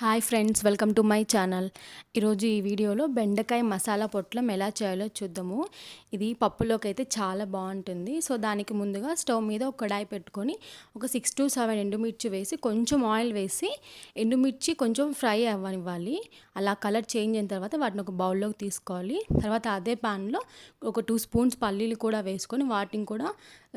Hi friends welcome to my channel. ఈరోజు ఈ వీడియోలో బెండకాయ మసాలా పొట్లం ఎలా చేయాలో చూద్దాము. ఇది పప్పులోకి అయితే చాలా బాగుంటుంది. సో దానికి ముందుగా స్టవ్ మీద ఒక కడాయి పెట్టుకొని ఒక సిక్స్ టు సెవెన్ ఎండుమిర్చి వేసి కొంచెం ఆయిల్ వేసి ఎండుమిర్చి కొంచెం ఫ్రై అవ్వనివ్వాలి. అలా కలర్ చేంజ్ అయిన తర్వాత వాటిని ఒక బౌల్లోకి తీసుకోవాలి. తర్వాత అదే ప్యాన్లో ఒక టూ స్పూన్స్ పల్లీలు కూడా వేసుకొని వాటిని కూడా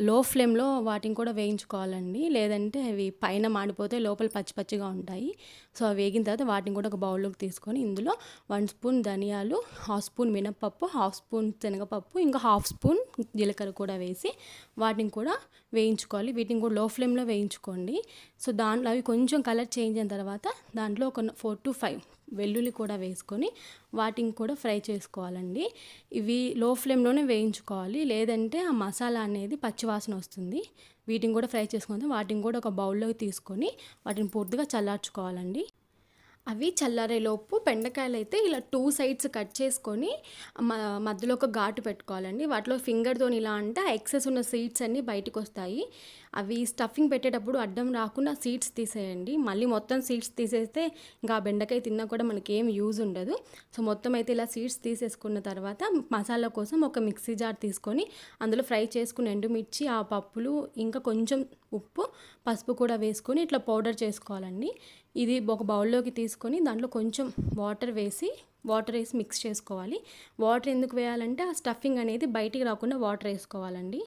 లో ఫ్లేమ్లో వాటిని కూడా వేయించుకోవాలండి. లేదంటే అవి పైన మాడిపోతే లోపల పచ్చి పచ్చిగా ఉంటాయి. సో అవి వేగిన తర్వాత వాటిని కూడా ఒక బౌల్లోకి తీసుకొని ఇందులో వన్ స్పూన్ ధనియాలు హాఫ్ స్పూన్ మినప్పప్పు హాఫ్ స్పూన్ శనగపప్పు ఇంకా హాఫ్ స్పూన్ జీలకర్ర కూడా వేసి వాటిని కూడా వేయించుకోవాలి. వీటిని కూడా లో ఫ్లేమ్లో వేయించుకోండి. సో దాంట్లో అవి కొంచెం కలర్ చేంజ్ అయిన తర్వాత దాంట్లో ఒక ఫోర్ టు ఫైవ్ వెల్లుల్లి కూడా వేసుకొని వాటిని కూడా ఫ్రై చేసుకోవాలండి. ఇవి లో ఫ్లేమ్లోనే వేయించుకోవాలి. లేదంటే ఆ మసాలా అనేది పచ్చివాసన వస్తుంది. వీటిని కూడా ఫ్రై చేసుకుంటే వాటిని కూడా ఒక బౌల్లోకి తీసుకొని వాటిని పూర్తిగా చల్లార్చుకోవాలండి. అవి చల్లారేలోపు బెండకాయలు అయితే ఇలా టూ సైడ్స్ కట్ చేసుకొని మ మధ్యలో ఒక ఘాటు పెట్టుకోవాలండి. వాటిలో ఫింగర్తో ఇలా అంటే ఎక్సెస్ ఉన్న సీడ్స్ అన్నీ బయటకు వస్తాయి అవి స్టఫింగ్ పెట్టేటప్పుడు అడ్డం రాకుండా సీడ్స్ తీసేయండి. మళ్ళీ మొత్తం సీడ్స్ తీసేస్తే ఇంకా బెండకాయ తిన్నా కూడా మనకి ఏం యూజ్ ఉండదు. సో మొత్తం అయితే ఇలా సీడ్స్ తీసేసుకున్న తర్వాత మసాలా కోసం ఒక మిక్సీ జార్ తీసుకొని అందులో ఫ్రై చేసుకుని ఎండుమిర్చి ఆ పప్పులు ఇంకా కొంచెం ఉప్పు పసుపు కూడా వేసుకొని ఇట్లా పౌడర్ చేసుకోవాలండి. ఇది ఒక బౌల్లోకి తీసుకొని దాంట్లో కొంచెం వాటర్ వేసి వాటర్ వేసి మిక్స్ చేసుకోవాలి. వాటర్ ఎందుకు వేయాలంటే ఆ స్టఫింగ్ అనేది బయటికి రాకుండా వాటర్ వేసుకోవాలండి.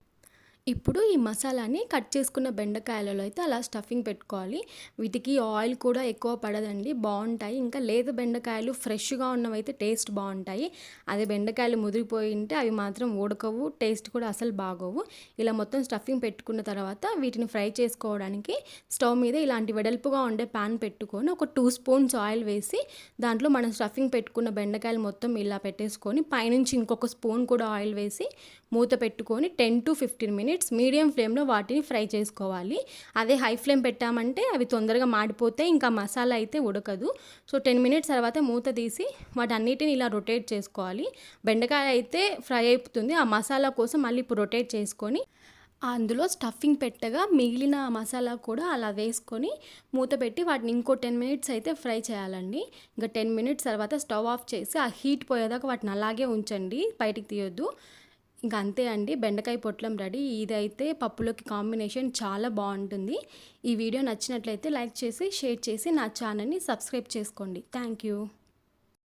ఇప్పుడు ఈ మసాలాని కట్ చేసుకున్న బెండకాయలలో అయితే అలా స్టఫింగ్ పెట్టుకోవాలి. వీటికి ఆయిల్ కూడా ఎక్కువ పడదండి. బాగుంటాయి. ఇంకా లేత బెండకాయలు ఫ్రెష్గా ఉన్నవైతే టేస్ట్ బాగుంటాయి. అదే బెండకాయలు ముదిరిపోయి ఉంటే అవి మాత్రం ఉడకవు టేస్ట్ కూడా అసలు బాగోవు. ఇలా మొత్తం స్టఫింగ్ పెట్టుకున్న తర్వాత వీటిని ఫ్రై చేసుకోవడానికి స్టవ్ మీద ఇలాంటి వెడల్పుగా ఉండే ప్యాన్ పెట్టుకొని ఒక టూ స్పూన్స్ ఆయిల్ వేసి దాంట్లో మనం స్టఫింగ్ పెట్టుకున్న బెండకాయలు మొత్తం ఇలా పెట్టేసుకొని పైనుంచి ఇంకొక స్పూన్ కూడా ఆయిల్ వేసి మూత పెట్టుకొని ten to fifteen minutes medium ఫ్లేమ్లో వాటిని ఫ్రై చేసుకోవాలి. అదే హై ఫ్లేమ్ పెట్టామంటే అవి తొందరగా మాడిపోతే ఇంకా మసాలా అయితే ఉడకదు. సో టెన్ మినిట్స్ తర్వాత మూత తీసి వాటి అన్నిటిని ఇలా రొటేట్ చేసుకోవాలి. బెండకాయ అయితే ఫ్రై అయిపోతుంది. ఆ మసాలా కోసం మళ్ళీ ఇప్పుడు రొటేట్ చేసుకొని అందులో స్టఫింగ్ పెట్టగా మిగిలిన మసాలా కూడా అలా వేసుకొని మూత పెట్టి వాటిని ఇంకో టెన్ మినిట్స్ అయితే ఫ్రై చేయాలండి. ఇంకా టెన్ మినిట్స్ తర్వాత స్టవ్ ఆఫ్ చేసి ఆ హీట్ పోయేదాకా వాటిని అలాగే ఉంచండి. బయటికి తీయొద్దు. ఇంకా అంతే అండి. బెండకాయ పొట్లం రెడీ. ఇదైతే పప్పులోకి కాంబినేషన్ చాలా బాగుంటుంది. ఈ వీడియో నచ్చినట్లయితే లైక్ చేసి షేర్ చేసి నా ఛానల్ని సబ్స్క్రైబ్ చేసుకోండి. Thank you.